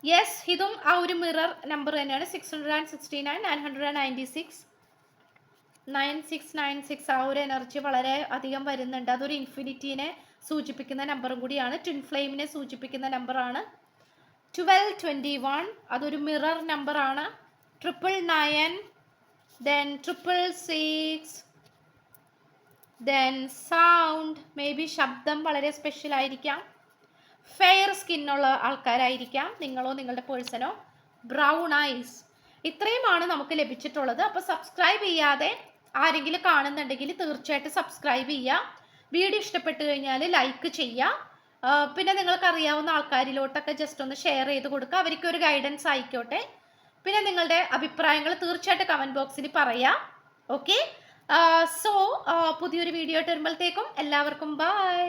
yes ഇതും ആ ഒരു മിറർ നമ്പർ തന്നെയാണ്. Six hundred and sixty nine nine hundred and ninety six nine six nine six ആ ഒരു എനർജി വളരെ അധികം വരുന്നുണ്ട്. അതൊരു ഇൻഫിനിറ്റീനെ സൂചിപ്പിക്കുന്ന നമ്പറും കൂടിയാണ്. ട്വിൻ ഫ്ലെയിമിനെ സൂചിപ്പിക്കുന്ന നമ്പറാണ് ട്വൽവ് ട്വന്റി വൺ അതൊരു മിറർ നമ്പറാണ് triple nine then triple six then sound maybe ശബ്ദം വളരെ സ്പെഷ്യൽ ആയിരിക്കാം. ഫെയർ സ്കിന്നുള്ള ആൾക്കാരായിരിക്കാം നിങ്ങളോ നിങ്ങളുടെ പേഴ്സണോ ബ്രൗൺ ഐസ് ഇത്രയുമാണ് നമുക്ക് ലഭിച്ചിട്ടുള്ളത്. അപ്പോൾ സബ്സ്ക്രൈബ് ചെയ്യാതെ ആരെങ്കിലും കാണുന്നുണ്ടെങ്കിൽ തീർച്ചയായിട്ടും സബ്സ്ക്രൈബ് ചെയ്യുക. വീഡിയോ ഇഷ്ടപ്പെട്ട് കഴിഞ്ഞാൽ ലൈക്ക് ചെയ്യുക. പിന്നെ നിങ്ങൾക്ക് അറിയാവുന്ന ആൾക്കാരിലോട്ടൊക്കെ ജസ്റ്റ് ഒന്ന് ഷെയർ ചെയ്ത് കൊടുക്കുക. അവർക്ക് ഒരു ഗൈഡൻസ് ആയിക്കോട്ടെ. പിന്നെ നിങ്ങളുടെ അഭിപ്രായങ്ങൾ തീർച്ചയായിട്ടും കമന്റ് ബോക്സിൽ പറയാം. ഓക്കെ സോ പുതിയൊരു വീഡിയോ ആയിട്ട് വരുമ്പോഴത്തേക്കും എല്ലാവർക്കും ബൈ